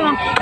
ha.